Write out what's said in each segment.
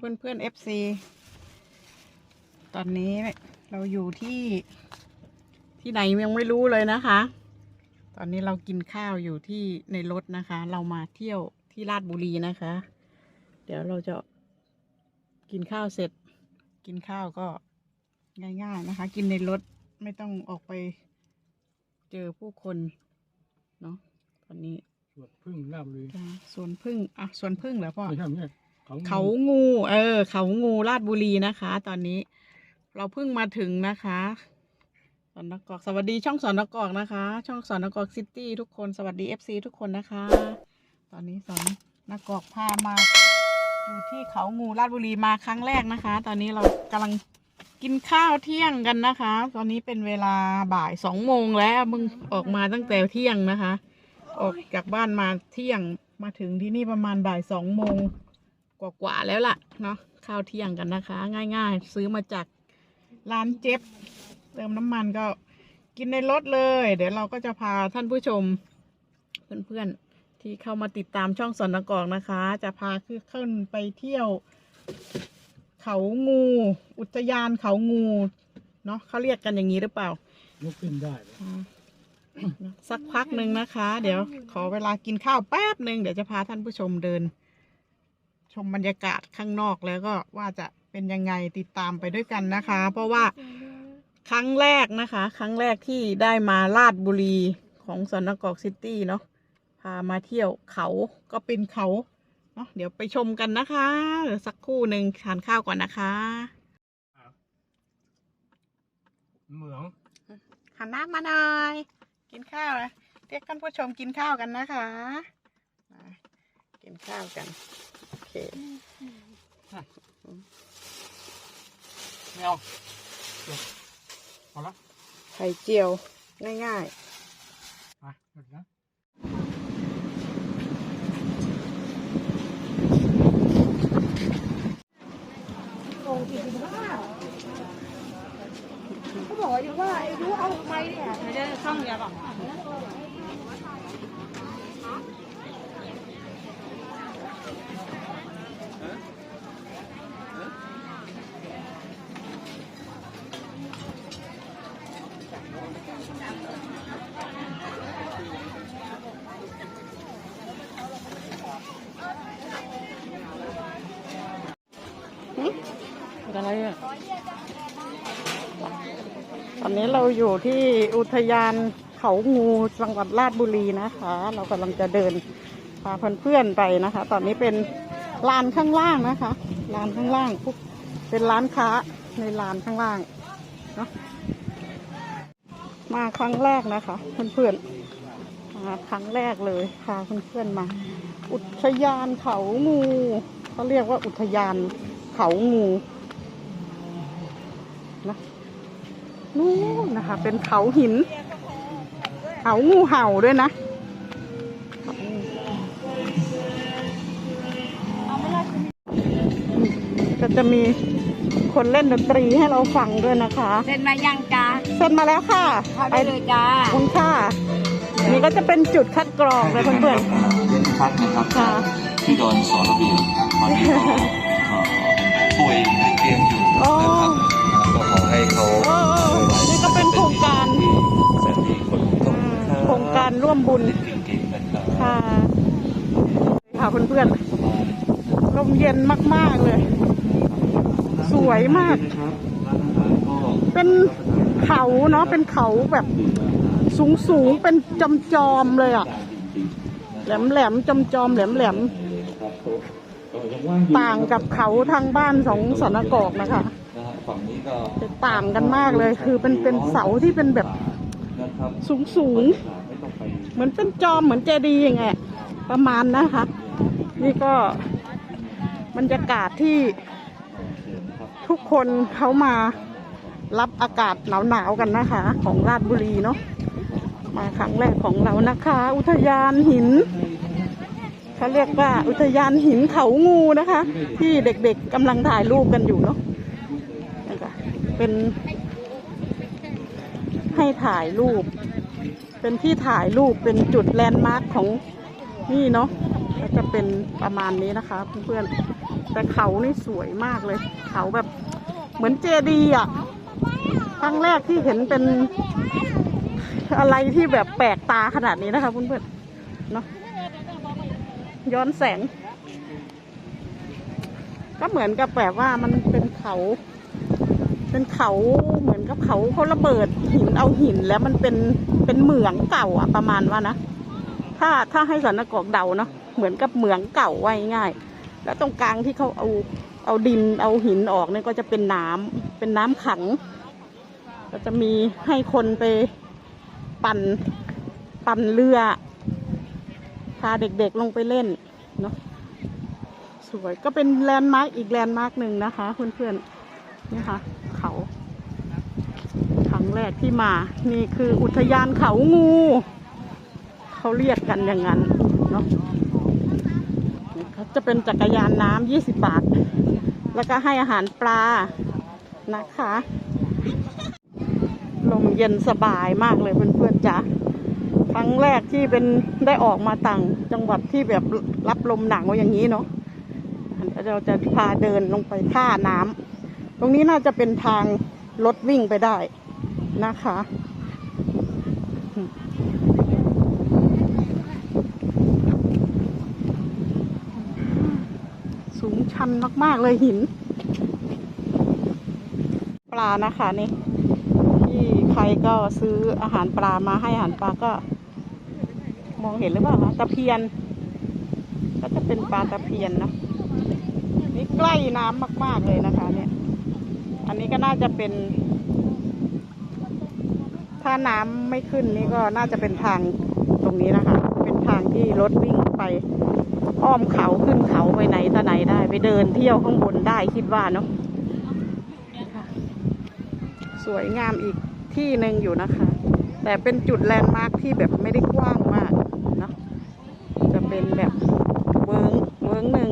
เพื่อนเพื่อนๆ FC ตอนนี้เราอยู่ที่ที่ไหนยังไม่รู้เลยนะคะ ตอนนี้เรากินข้าวอยู่ที่ในรถนะคะ เรามาเที่ยวที่ราชบุรีนะคะ เดี๋ยวเราจะกินข้าวเสร็จ กินข้าวก็ง่ายๆนะคะ กินในรถไม่ต้องออกไปเจอผู้คนเนาะตอนนี้สวนพึ่งลาบบุรีจ้ะสวนพึ่งอะสวนพึ่งเหรอพ่อไม่ใช่ไม่ใช่ เขางู เออ เขางูราชบุรีนะคะ ตอนนี้ เราเพิ่งมาถึงนะคะสอนนกอกสวัสดีช่องสอนนกอกนะคะ ช่องสอนนกอกซิตี้ทุกคนสวัสดีเอฟซีทุกคนนะคะ ตอนนี้สอนนกอกพามา อยู่ที่เขางูราชบุรีมาครั้งแรกนะคะ ตอนนี้เรากำลังกินข้าวเที่ยงกันนะคะ ตอนนี้เป็นเวลาบ่ายสองโมงแล้วมึงออกมาตั้งแต่เที่ยงนะคะ ออกจากบ้านมาเที่ยงมาถึงที่นี่ประมาณบ่ายสองโมง กว่าๆแล้วล่ะเนาะข้าวเที่ยงกันนะคะ ง่ายๆ ซื้อมาจากร้านเจ็บเติมน้ำมันก็กินในรถเลย เดี๋ยวเราก็จะพาท่านผู้ชม เพื่อนๆที่เข้ามาติดตามช่องสอนนกอกนะคะ จะพาคือขึ้นไปเที่ยว เขางู อุทยานเขางูเนาะเขาเรียกกันอย่างนี้หรือเปล่ายกขึ้นได้เลยอ่าสักพักหนึ่งนะคะ เดี๋ยวขอเวลากินข้าวแป๊บหนึ่งเดี๋ยวจะพาท่านผู้ชมเดินช มบรรยากาศข้างนอกแล้วก็ว่าจะเป็นยังไงติดตามไปด้วยกันนะคะ เพราะว่าครั้งแรกนะคะ ครั้งแรกที่ได้มาลาดบุรีของสนกอกซิตี้เนาะพามาเที่ยวเขาก็เป็นเขาเนาะเดี๋ยวไปชมกันนะคะเดี๋ยวสักครู่หนึ่งทานข้าวก่อนนะคะ เหมืองหันหน้ามาหน่อยกินข้าวนะเรียกท่านผู้ชมกินข้าวกันนะคะมากินข้าวกันโอ เคไม่เอาเดี๋ยวพอละไข่เจียว ง่ายมาหยุดนะเขาบอกว่าว่าไอ้รู้เอาไปเนี่ยไม่ได้ช่องเดียวหรอก อะไรอะ ตอนนี้เราอยู่ที่อุทยานเขางูจังหวัดราชบุรีนะคะ เรากำลังจะเดินพาเพื่อนๆไปนะคะ ตอนนี้เป็นลานข้างล่างนะคะลานข้างล่างปุ๊บเป็นร้านค้าในลานข้างล่างเนาะมาครั้งแรกนะคะเพื่อนๆมาครั้งแรกเลยพาเพื่อนๆมา อุทยานเขางูเขาเรียกว่าอุทยานเขางูนะ นู่นนะคะ เป็นเขาหิน เขางูเห่าด้วยนะก็จะมีคนเล่นดนตรีให้เราฟังด้วยนะคะเซ็นมายังจ้าเซ็นมาแล้วค่ะเข้าได้เลยจ้าขอบคุณค่ะนี่ก็จะเป็นจุดคัดกรองเลยเพื่อนเด่นชัดนะครับค่ะที่โดนสอนระเบียบตอนนี้ก็เอ่อป่วยในเตียงอยู่ ให้เขาโอ้นี่ก็เป็นโครงการที่แสดีคนต้องโครงการร่วมบุญเก่งๆนะครับค่ะค่ะเพื่อนๆลมเย็นมากๆเลย สวยมาก เป็นเขาเนาะเป็นเขาแบบสูงสูงเป็นจอมจอมเลยอะแหลมแหลมจอมจอมแหลมแหลมต่างกับเขาทางบ้านของสนกอกนะคะ จะต่างกันมากเลย คือเป็นเป็นเสาที่เป็นแบบนะครับสูงสูงๆไม่ต้องไปเหมือนเป็นจอมเหมือนเจดีย์ยังไงอะประมาณนะคะ นี่ก็บรรยากาศที่ทุกคนเขามารับอากาศหนาวๆกันนะคะ ของราชบุรีเนาะมาครั้งแรกของเรานะคะ อุทยานหินเขาเรียกว่าอุทยานหินเขางูนะคะ ที่เด็กๆกำลังถ่ายรูปกันอยู่เนาะนะคะ เป็นให้ถ่ายรูป เป็นที่ถ่ายรูปเป็นจุดแลนด์มาร์คของนี่เนาะก็จะเป็นประมาณนี้นะคะเพื่อนๆแต่เขานี่สวยมากเลย เขาแบบเหมือนเจดีย์อะครั้งแรกที่เห็นเป็นอะไรที่แบบแปลกตาขนาดนี้นะคะเพื่อนๆเนาะย้อนแสง ก็เหมือนกับแบบว่ามันเป็นเขา เป็นเขาเหมือนกับเขาเขาระเบิดหินเอาหินแล้วมันเป็นเป็นเหมืองเก่าอะประมาณว่านะถ้าถ้าให้สันนกอกเดาเนาะเหมือนกับเหมืองเก่าไว้ง่าย แล้วตรงกลางที่เขาเอาเอาดินเอาหินออกเนี่ยก็จะเป็นน้ำเป็นน้ำขัง ก็จะมีให้คนไปปั่นปั่นเรือพาเด็กๆลงไปเล่นเนาะสวยก็เป็นแลนด์มาร์กอีกแลนด์มาร์กหนึ่งนะคะเพื่อนๆนี่ค่ะ เขาครั้งแรกที่มา นี่คืออุทยานเขางู เขาเรียกกันอย่างนั้นเนาะเขาจะเป็นจักรยานน้ำยี่สิบบาท แล้วก็ให้อาหารปลานะคะ ลมเย็นสบายมากเลยเพื่อนๆจ้ะครั้งแรกที่เป็นได้ออกมาต่างจังหวัดที่แบบรับลมหนักว่าอย่างนี้เนาะเราจะพาเดินลงไปท่าน้ำ ตรงนี้น่าจะเป็นทางรถวิ่งไปได้นะคะ สูงชันมาก ๆ เลยหิน ปลานะคะนี่ ที่ใครก็ซื้ออาหารปลามาให้อาหารปลาก็ มองเห็นหรือเปล่าคะตะเพียน ก็จะเป็นปลาตะเพียนนะนี่ใกล้น้ำมาก ๆ เลยนะคะ อันนี้ก็น่าจะเป็น ถ้าน้ำไม่ขึ้นนี่ก็น่าจะเป็นทางตรงนี้นะคะ เป็นทางที่รถวิ่งไป อ้อมเขาขึ้นเขาไปไหนต่ไหนได้ ไปเดินเที่ยวข้างบนได้คิดว่าเนาะสวยงามอีกที่หนึ่งอยู่นะคะ แต่เป็นจุดแลนด์มาร์คที่แบบไม่ได้กว้างมากเนาะจะเป็นแบบเวิ้งเวิ้งหนึ่ง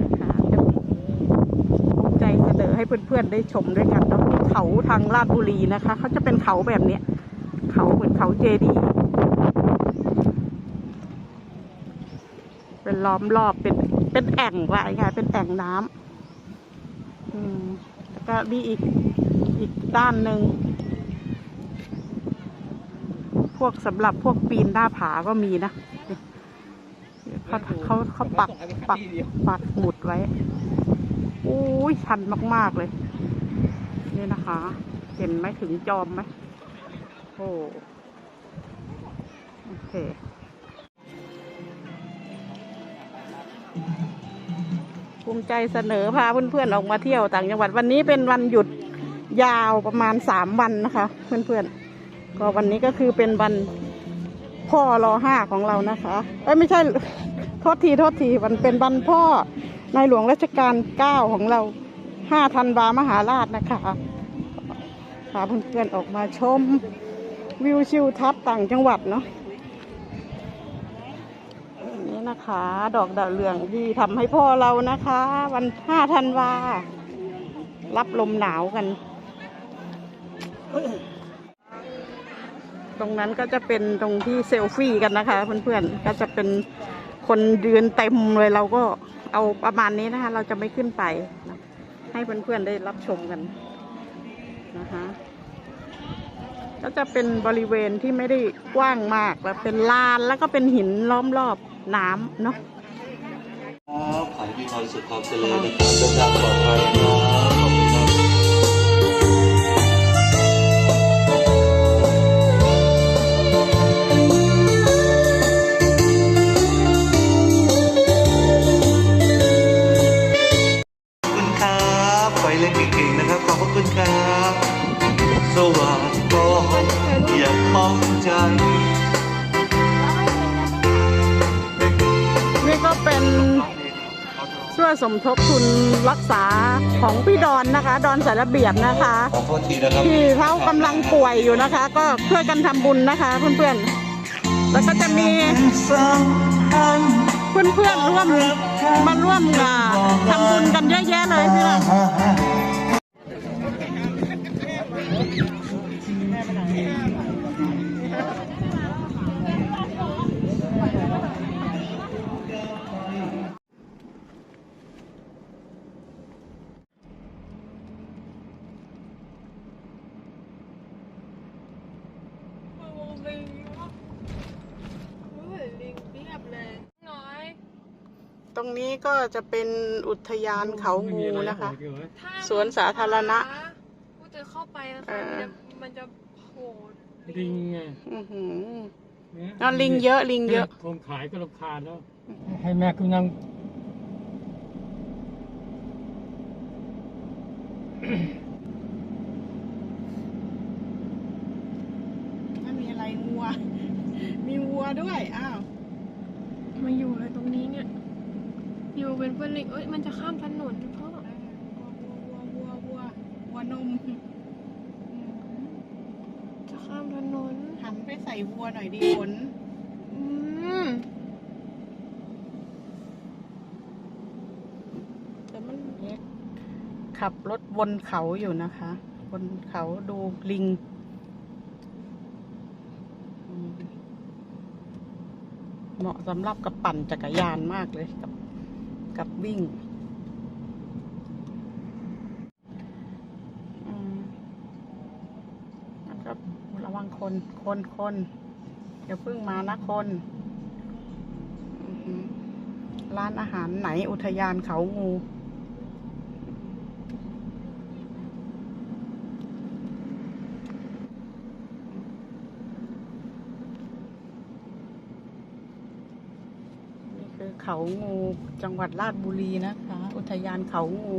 นะคะจะภูมิใจเสนอให้เพื่อนๆ ได้ชมด้วยกันเนาะเขาทางลาดบุรีนะคะ เขาจะเป็นเขาแบบเนี้ย เขาเหมือนเขาเจดีย์เป็นล้อมรอบเป็นเป็นแอ่งไว้ค่ะเป็นแอ่งน้ำอืมแล้วก็มีอีกอีกด้านหนึ่งพวกสำหรับพวกปีนหน้าผาก็มีนะเขาเขาเขาปักปักปักหมุดไว้ อุ้ยชันมาก ๆ เลย นี่นะคะ เห็นไหมถึงจอมไหมโอ้โอเคภูมิใจเสนอพาเพื่อนๆออกมาเที่ยวต่างจังหวัดวันนี้เป็นวันหยุดยาวประมาณสามวันนะคะ เพื่อนๆ ก็วันนี้ก็คือเป็นวันพ่อรอห้าของเรานะคะ เอ้ยไม่ใช่โทษทีโทษทีมันเป็นวันพ่อในหลวงรัชกาลเก้าของเรา ห้าธันวามหาราชนะคะพาเพื่อนๆออกมาชมวิวชิวทัศน์ต่างจังหวัดเนาะนี่นะคะ ดอกดาวเรืองที่ทำให้พ่อเรานะคะ วันห้าธันวา รับลมหนาวกัน ตรงนั้นก็จะเป็นตรงที่เซลฟี่กันนะคะ เพื่อนๆก็จะเป็นคนยืนเต็มเลยเราก็เอาประมาณนี้นะคะ เราจะไม่ขึ้นไปนะ ให้เพื่อนๆได้รับชมกันนะคะก็จะเป็นบริเวณที่ไม่ได้กว้างมากแล้วเป็นลานแล้วก็เป็นหินล้อมรอบน้ำเนาะครับขอให้มีความสุขความเจริญนะครับเดินทางปลอดภัยครับขอบคุณครับ ช่วยสมทบทุนรักษาของพี่ดอนนะคะ ดอนสารเบียบนะคะขอโทษทีนะครับที่เขากำลังป่วยอยู่นะคะ ก็ช่วยกันทำบุญนะคะเพื่อนๆแล้วก็จะมีเพื่อนๆร่วมมาร่วมอ่าทำบุญกันเยอะแยะเลยพี่ละต รงนี้ก็จะเป็นอุทยานเขางูนะคะไม่มีอไรให้ออกเยอถ้าสวนสาธารณะ กูจะเข้าไปนะเอคะอมันจะโผล่ลิงไงอือหือเนี่ยนั่นลิงเยอะลิงเยอะ คนขายก็รำคาญแล้ว ให้แม่กำลัง ถ้ามีอะไรวัว มีวัวด้วย อ้าว มาอยู่อะไรตรงนี้เนี่ย อยู่ เป็นเพื่อนลิงเอ้ยมันจะข้ามถนนพ่อวัววัววัววัววัวนมอืมจะข้ามถนนหันไปใส่วัวหน่อยดีฝนอืมแต่มันขับรถบนเขาอยู่นะคะ บนเขาดูลิงอืมเหมาะสำหรับกับปั่นจักรยานมากเลยกับ กับวิ่งอืมแล้วก็ระวังคน คนคนอย่าเพิ่งมานะคน ร้านอาหารไหนอุทยานเขางู นี่คือ เขางูจังหวัดราชบุรีนะคะ อุทยานเขางู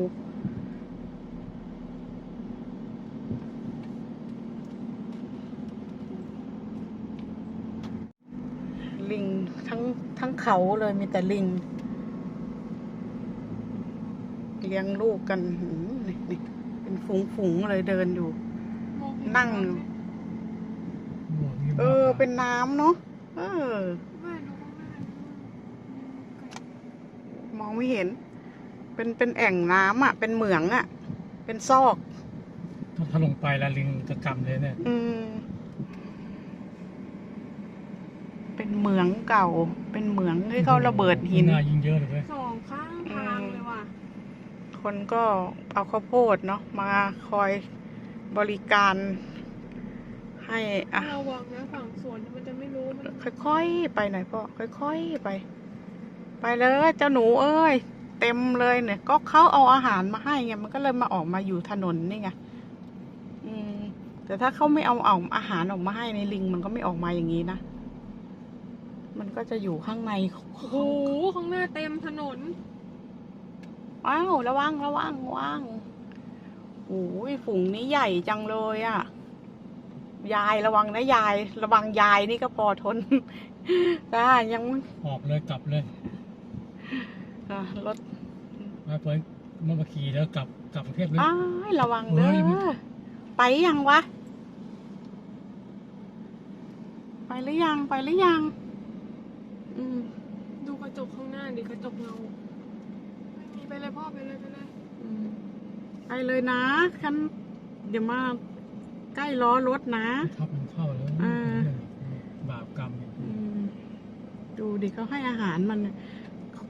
ลิงทั้งทั้งเขาเลยมีแต่ลิง เลี้ยงลูกกันหืมนี่นี่เป็นฝูงๆเลยเดินอยู่มองห็นั่งอยู่หมวกนี่เออ เป็นน้ำเนาะเออ ไม่รู้ข้างหน้าม องไม่เห็น เป็นเป็นแอ่งน้ำอะ เป็นเหมืองอะ เป็นซอกถ้าลงไปแล้วลิงจะกำเลยเนี่ย อืม เป็นเหมืองเก่า เป็นเหมืองที่เขาระเบิดหินหน้ายิงเยอะเลยเว้ยสองข้างทางเลยว่ะคนก็เอาข้าวโพดเนาะมาคอยบริการ ให้อะระวังนะฝั่งสวนมันจะไม่รู้มัน ค่อยๆ ไปหน่อยพ่อ ค่อยๆ ไป ไปเลยเจ้าหนูเอ้ย เต็มเลยเนี่ย ก็เขาเอาอาหารมาให้ไงมันก็เลยมาออกมาอยู่ถนนนี่ไงอืม แต่ถ้าเขาไม่เอาเอาอาหารออกมาให้ในลิงมันก็ไม่ออกมาอย่างนี้นะมันก็จะอยู่ข้างในโอ้โหข้างหน้าเต็มถนนว้าวระวังระวังระวังโอ้ยฝูงนี้ใหญ่จังเลยอะ่ะ ยายระวังนะยาย ระวังยายนี่ก็พอทนจ้ายังออกเลยกลับเลย อะรถมาเปิดมามาขี่แล้วกลับกลับประเทศเลยอ้ายระวังเด้เฮ้ยไม่อไปยังวะ ไปหรือยังไปหรือยัง อืมดูกระจกข้างหน้าดิกระจกเงาไม่มีไปเลยพ่อไปเลยไปเลยอืมไปเลยนะคันเดี๋ยวมาใกล้ล้อรถนะ ทับมันเข้าแล้วอ่าบาปกรรมเนี่ยอืมดูดิเขาให้อาหารมัน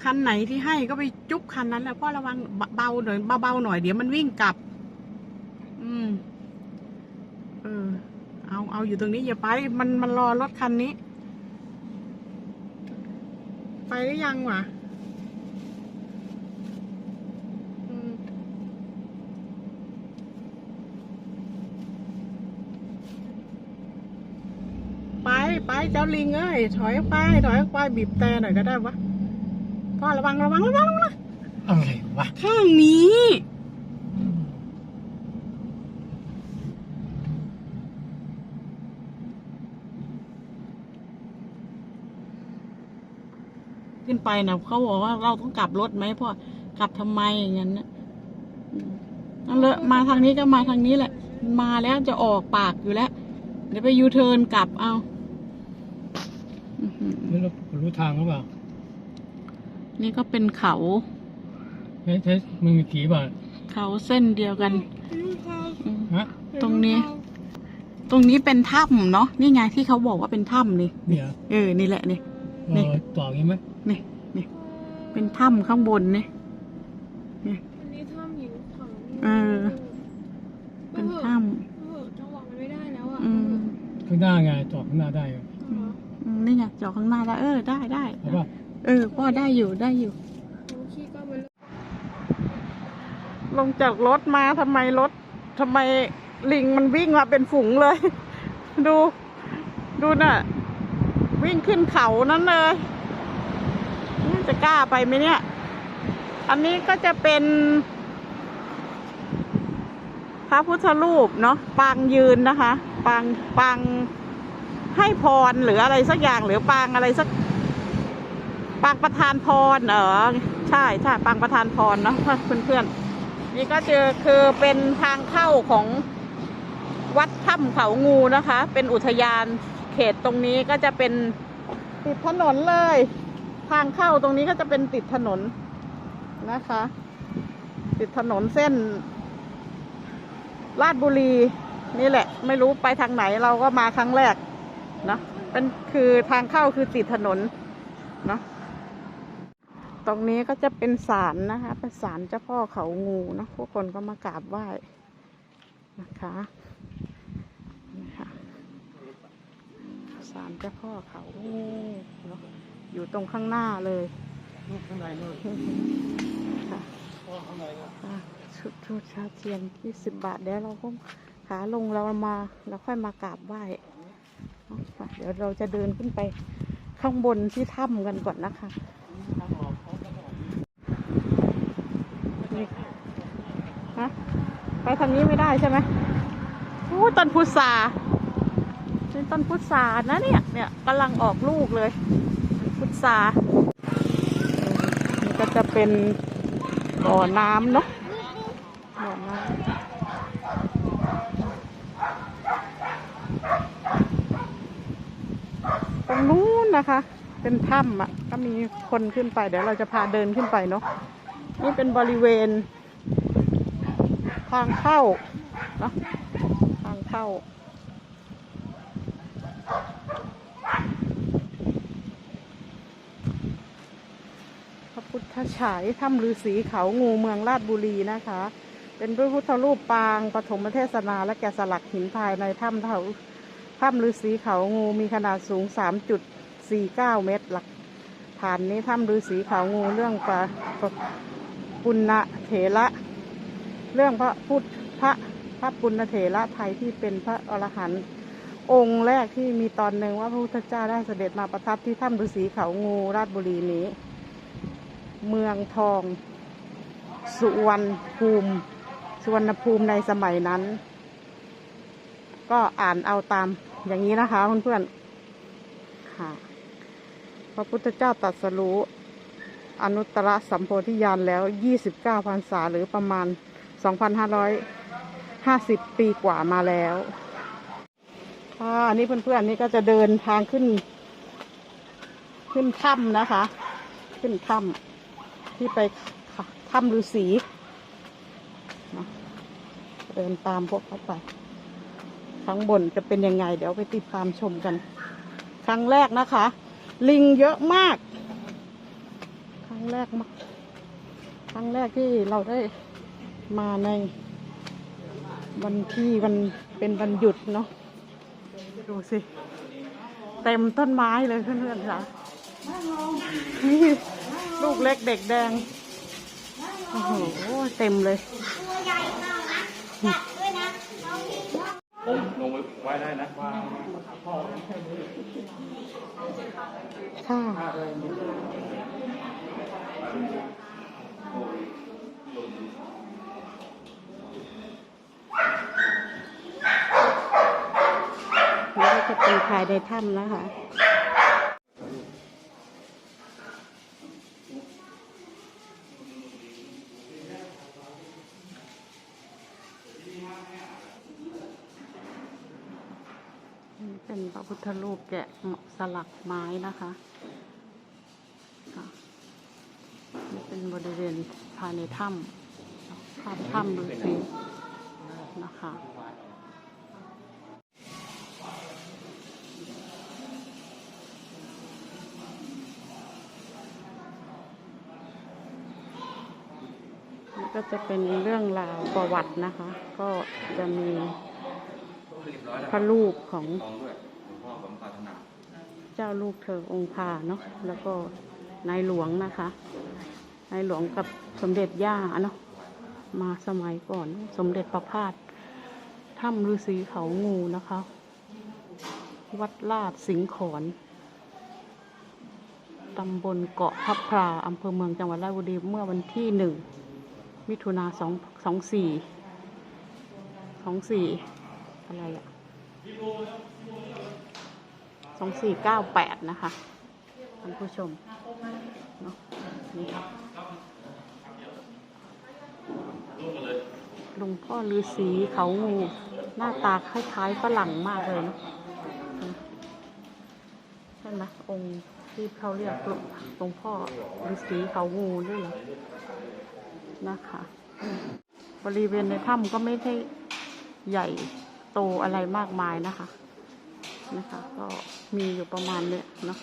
คันไหนที่ให้ก็ไปจุ๊บคันนั้นแหละพ่อระวังเบาหน่อยเบาๆหน่อยเดี๋ยวมันวิ่งกลับ อืม เออ เอาเอาอยู่ตรงนี้อย่าไป มันมันรอรถคันนี้ ไปหรือยังวะไปไปเจ้าลิงเอ้ยถอยไปถอยไปบีบแต่หน่อยก็ได้วะ พ่อระวังระวังระวังระวังอะไรวะข้างนี้ ขึ้นไปนะเขาบอกว่าเราต้องกลับรถไหมพ่อกลับทำไมอย่างนั้นนะอืมนั่นเลยมาทางนี้ก็มาทางนี้แหละ มาแล้วจะออกปากอยู่แล้ว เดี๋ยวไปยูเทิร์นกลับเอาอื้อหือนี่เรารู้ทางหรือเปล่า นี่ก็เป็นเขาใช้ใช้มึงมีขี่บ่าเขาเส้นเดียวกันลูกเขาอืมฮะตรงนี้ ตรงนี้เป็นถ้ำเนาะนี่ไงที่เขาบอกว่าเป็นถ้ำนี่เนี่ยเออนี่แหละนี่ เอนี่ อต่ออย่างนี้ไหมนี่นี่เป็นถ้ำข้างบนนี่ อันนี้ถ้ำหิวเขาเออ เป็นถ้เออจังหวะมันไม่ได้แล้วอะำอืมข้างหน้าไงจอดข้างหน้าได้เหรอเอาเหรออืมนี่ไงจอดข้างหน้าได้เออได้ได้ เอาป่ะ เออพ่อได้อยู่ได้อยู่ ลงจากรถมาทำไมรถทำไมลิงมันวิ่งมาเป็นฝูงเลย ดู ดูน่ะ วิ่งขึ้นเขานั้นเลยจะกล้าไปไหมเนี่ย อันนี้ก็จะเป็น พระพุทธรูปเนาะปางยืนนะคะ ปางปางให้พรหรืออะไรสักอย่างหรือปางอะไรสัก ปางประธานพรเออใช่ใช่ปางประธานพรเนาะเพื่อนเพื่อนๆนี่ก็เจอคือเป็นทางเข้าของวัดถ้ำเขางูนะคะ เป็นอุทยานเขตตรงนี้ก็จะเป็นติดถนนเลย ทางเข้าตรงนี้ก็จะเป็นติดถนนนะคะ ติดถนนเส้นลาดบุรีนี่แหละ ไม่รู้ไปทางไหนเราก็มาครั้งแรกนะเป็นคือทางเข้าคือติดถนนเนาะ ตรงนี้ก็จะเป็นศาลนะคะ เป็นศาลเจ้าพ่อเขางูนะผู้คนก็มากราบไหว้นะคะนี่ค่ะศาลเจ้าพ่อเขางูเนาะอยู่ตรงข้างหน้าเลยลูกข้างในนู่นค่ะพ่อข้างในนะอะชุดชุดชาเทียนยี่สิบบาทเดี๋ยวเราก็ขาลงเรามาเราค่อยมากราบไหว้เนาะค่ะเดี๋ยวเราจะเดินขึ้นไปข้างบนที่ถ้ำกันก่อนนะคะ ทางออกเขาจะออก นี่ฮะ ไปทางนี้ไม่ได้ใช่ไหมโอ้ต้นพุทราเป็นต้นพุทรานะเนี่ย เนี่ยกำลังออกลูกเลย พุทรานี่ก็จะเป็นบ่อน้ำเนาะบ่อน้ำตรงนู้นนะคะ เป็นถ้ำอะ ก็มีคนขึ้นไป เดี๋ยวเราจะพาเดินขึ้นไปเนาะ นี่เป็นบริเวณ ทางเข้าเนะทางเข้า พระพุทธฉายถ้ำฤาษีเขางูเมืองราชบุรีนะคะ เป็นพระพุทธรูปปางปฐมเทศนาและแกะสลักหินภายในถ้ำเขาถ้ำฤาษีเขางูมีขนาดสูง 3.49 เมตร หลักฐานนี้ถ้ำฤาษีเขางูเรื่องปลาปุณณเถระ เรื่องพระพุทธพระพระปุณเถระไทยที่เป็นพระอรหันต์องค์แรกที่มีตอนหนึ่งว่าพระพุทธเจ้าได้เสด็จมาประทับที่ถ้ำฤาษีเขางูราชบุรีนี้ เมืองทอง สุวรรณภูมิ สุวรรณภูมิในสมัยนั้น ก็อ่านเอาตามอย่างนี้นะคะเพื่อนๆค่ะพระพุทธเจ้าตรัสรู้อนุตตรสัมโพธิญาณแล้ว 29พรรษาหรือประมาณ 2,550 ปีกว่ามาแล้วค่ะอันนี้เพื่อนๆนี่ก็จะเดินทางขึ้น ขึ้นถ้ำนะคะ ขึ้นถ้ำที่ไปถ้ำฤาษีเดินตามพวกเขาไปข้างบนจะเป็นยังไง เดี๋ยวไปติดตามชมกัน ครั้งแรกนะคะ ลิงเยอะมาก ครั้งแรกมากครั้งแรกที่เราได้ มาในวันที่มันเป็นวันหยุดเนาะดูสิ เต็มต้นไม้เลยเพื่อนๆค่ะนี่ลูกเล็กเด็กแดง โอ้โห เต็มเลยลงไว้ได้นะค่ะ นี่ภายในถ้ำนะคะนี่เป็นพระพุทธรูปแกะสลักไม้นะคะนี่เป็นบริเวณภายในถ้ำภาพถ้ำฤาษีนะคะ ก็จะเป็นเรื่องราวประวัตินะคะ ก็จะมีพระรูปของเจ้าลูกเธอองค์พาเนาะแล้วก็นายหลวงนะคะนายหลวงกับสมเด็จย่าเนาะมาสมัยก่อน สมเด็จประพาสถ้ำฤาษีเขางูนะคะ วัดลาดสิงขอนตำบลเกาะพับพราอำเภอเมืองจังหวัดราชบุรีเมื่อวันที่หนึ่ง มิถุนาสองสองสี่สองสี่อะไรอะสองสี่เก้าแปดนะคะท่านผู้ชมเนาะนี่ค่ะหลวงพ่อฤาษีเขางูหน้าตาคล้ายๆฝรั่งมากเลยเนอะใช่ไหมองค์ที่เขาเรียกหลวงพ่อฤาษีเขางูด้วยเหรอ นะคะ บริเวณในถ้ำก็ไม่ได้ใหญ่โตอะไรมากมายนะคะ นะคะ ก็มีอยู่ประมาณเนี้ยเนาะ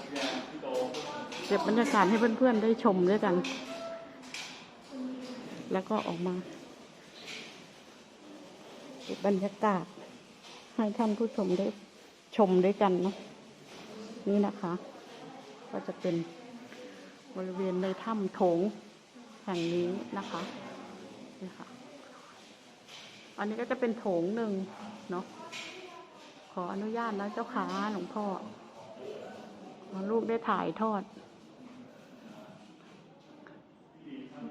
เก็บบรรยากาศให้เพื่อนๆได้ชมด้วยกัน แล้วก็ออกมาเก็บบรรยากาศให้ท่านผู้ชมได้ชมด้วยกันเนาะนี่นะคะ ก็จะเป็นบริเวณในถ้ำโถง แห่งนี้นะคะนี่ค่ะ อันนี้ก็จะเป็นโถงหนึ่งเนาะขออนุญาตนะเจ้าขาหลวงพ่อลูกได้ถ่ายทอด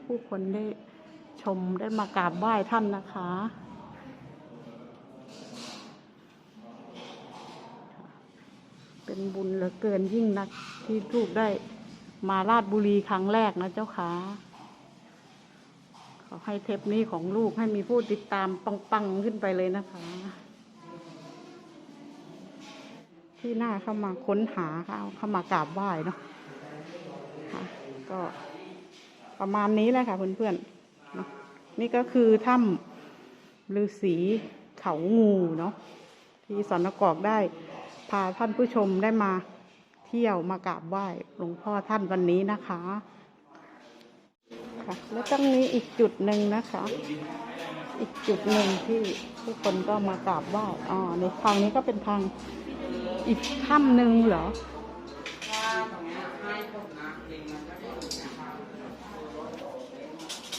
ผู้คนได้ชมได้มากราบไหว้ท่านนะคะ เป็นบุญเหลือเกินยิ่งนักที่ลูกได้มาราชบุรีครั้งแรกนะเจ้าขา อให้เทปนี้ของลูกให้มีผู้ติดตามปังๆขึ้นไปเลยนะคะ ที่หน้าเข้ามาค้นหาเข้าเข้ามากราบไหว้เนาะค่ะก็ประมาณนี้แหละค่ะเพื่อนๆเนาะนี่ก็คือถ้ำฤาษีเขางูเนาะที่สอนกอกได้ พาท่านผู้ชมได้มาเที่ยวมากราบไหว้หลวงพ่อท่านวันนี้นะคะ ค่ะแล้วต้งมีอีกจุดหนึ่งนะคะ อีกจุดหนึ่งที่ทุกคนก็มากราบไหว้อ๋อในทางนี้ก็เป็นทางอีกถ้ำหนึ่งเหรอ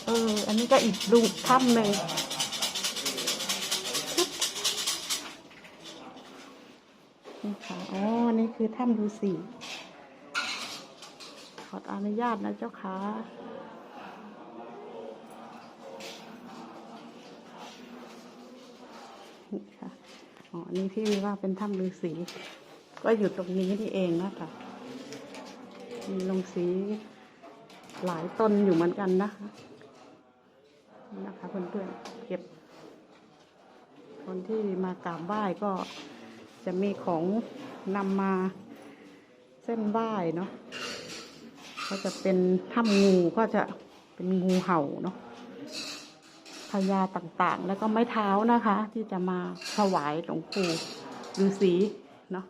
เออ อันนี้ก็อีกดูถ้ำหนึ่งนี่ค่ะ อ๋อ นี่คือถ้ำดูสีขออนุญาตนะเจ้าค่ะนี่ค่ะ อ๋อ นี่ที่ว่าเป็นถ้ำฤาษี ก็อยู่ตรงนี้นี่เองนะคะมีลงสีหลายต้นอยู่เหมือนกันนะคะนี่นะคะเพื่อนๆเก็บ คนที่มากราบไหว้ก็จะมีของนำมาเส้นไหว้เนาะก็จะเป็นถ้ำงูก็จะเป็นงูเห่าเนาะ พญาต่างๆ แล้วก็ไม้เท้านะคะ ที่จะมาถวายหลวงปู่ฤาษีเนาะ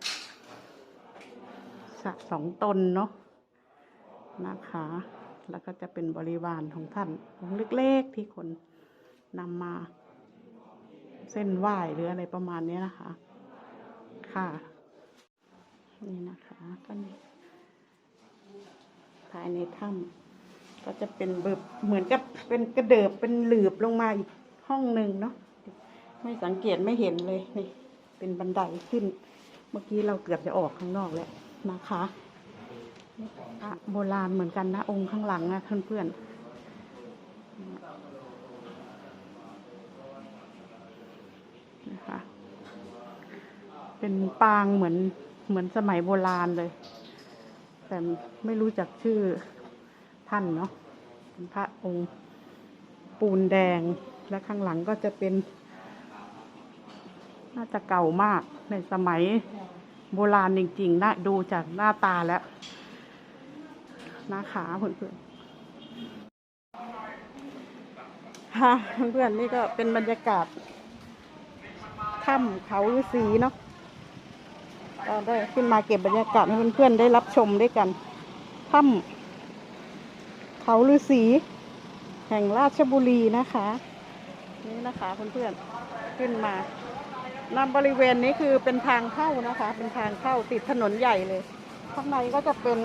สองตนเนาะนะคะ แล้วก็จะเป็นบริวารของท่านของเล็กๆที่คนนำมา เส้นไหว้หรืออะไรประมาณนี้นะคะ ค่ะ นี่นะคะก็นี่ภายในถ้ำ ก็จะเป็นเบิบเหมือนกับเป็นกระเดิบเป็นหลืบลงมาอีกห้องหนึ่งเนาะไม่สังเกตไม่เห็นเลยนี่เป็นบันไดขึ้น เมื่อกี้เราเกือบจะออกข้างนอกแล้วนะคะพระโบราณเหมือนกันนะ องค์ข้างหลังนะเพื่อนๆนะคะเป็นปางเหมือนเหมือนสมัยโบราณเลย แต่ไม่รู้จักชื่อ ท่านเนาะเป็นพระองค์ปูนแดงและข้างหลังก็จะเป็น น่าจะเก่ามากในสมัยโบราณจริงๆนะดูจากหน้าตาแล้วหน้าขาเพื่อนๆค่ะเพื่อนๆนี่ก็เป็นบรรยากาศถ้ำเขาฤาษีเนาะก็ได้ขึ้นมาเก็บบรรยากาศให้เพื่อนๆได้รับชมด้วยกันถ้ำ เขาฤาษีแห่งราชบุรีนะคะ นี่นะคะเพื่อนๆขึ้นมานำบริเวณนี้คือเป็นทางเข้านะคะ เป็นทางเข้าติดถนนใหญ่เลย ข้างในก็จะเป็น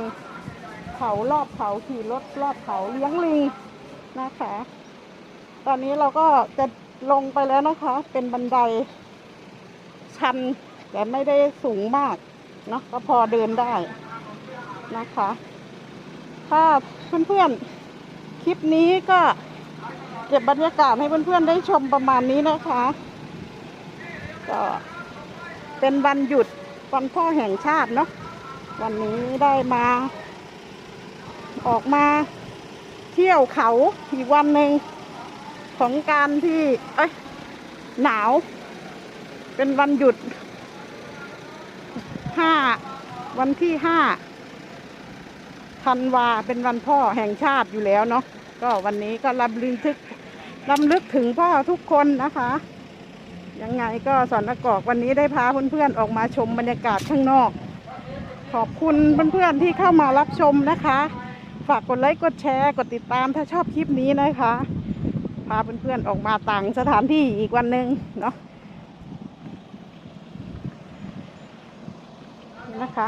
เขารอบเขาขี่รถรอบเขาเลี้ยงลิงนะคะ ตอนนี้เราก็จะลงไปแล้วนะคะ เป็นบันไดชันแต่ไม่ได้สูงมากเนาะก็พอเดินได้นะคะ ถ้าเพื่อนๆ คลิปนี้ก็เก็บบรรยากาศให้เพื่อนๆ ได้ชมประมาณนี้นะคะ ก็เป็นวันหยุดวันพ่อแห่งชาติเนาะวันนี้ได้มา ออกมาเที่ยวเขาอีกวันหนึ่งของการที่เอ้ยหนาว เป็นวันหยุดห้าวันที่ห้า ธันวาเป็นวันพ่อแห่งชาติอยู่แล้วเนาะก็วันนี้ก็รำลึกถึงรำลึกถึงพ่อทุกคนนะคะ ยังไงก็สอนกอกวันนี้ได้พาเพื่อนๆออกมาชมบรรยากาศข้างนอก ขอบคุณเพื่อนๆที่เข้ามารับชมนะคะ ฝากกดไลค์กดแชร์กดติดตามถ้าชอบคลิปนี้นะคะพาเพื่อนๆออกมาต่างสถานที่อีกวันหนึ่งเนาะนะคะ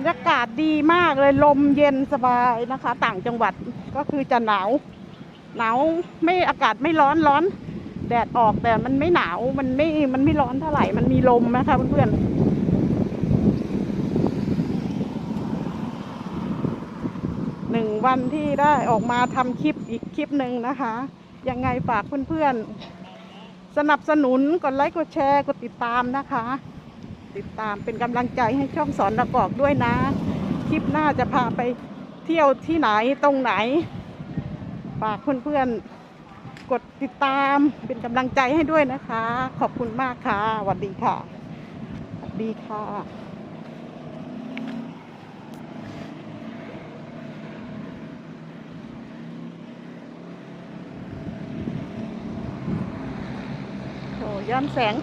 รรยากาศดีมากเลยลมเย็นสบายนะคะ ต่างจังหวัดก็คือจะหนาว หนาวไม่อากาศไม่ร้อนร้อน แดดออกแต่มันไม่หนาวมันไม่มันไม่ร้อนเท่าไหร่มันมีลมนะคะเพื่อนๆหนึ่งวันที่ได้ออกมาทำคลิปอีกคลิปหนึ่งนะคะ ยังไงฝากเพื่อนๆสนับสนุนกดไลค์กดแชร์กดติดตามนะคะ ติดตามเป็นกำลังใจให้ช่องสอนตะกอกด้วยนะ คลิปหน้าจะพาไปเที่ยวที่ไหนตรงไหน ฝากเพื่อนๆ กดติดตามเป็นกำลังใจให้ด้วยนะคะ ขอบคุณมากค่ะสวัสดีค่ะ ดีค่ะโอ้ย้อนแสง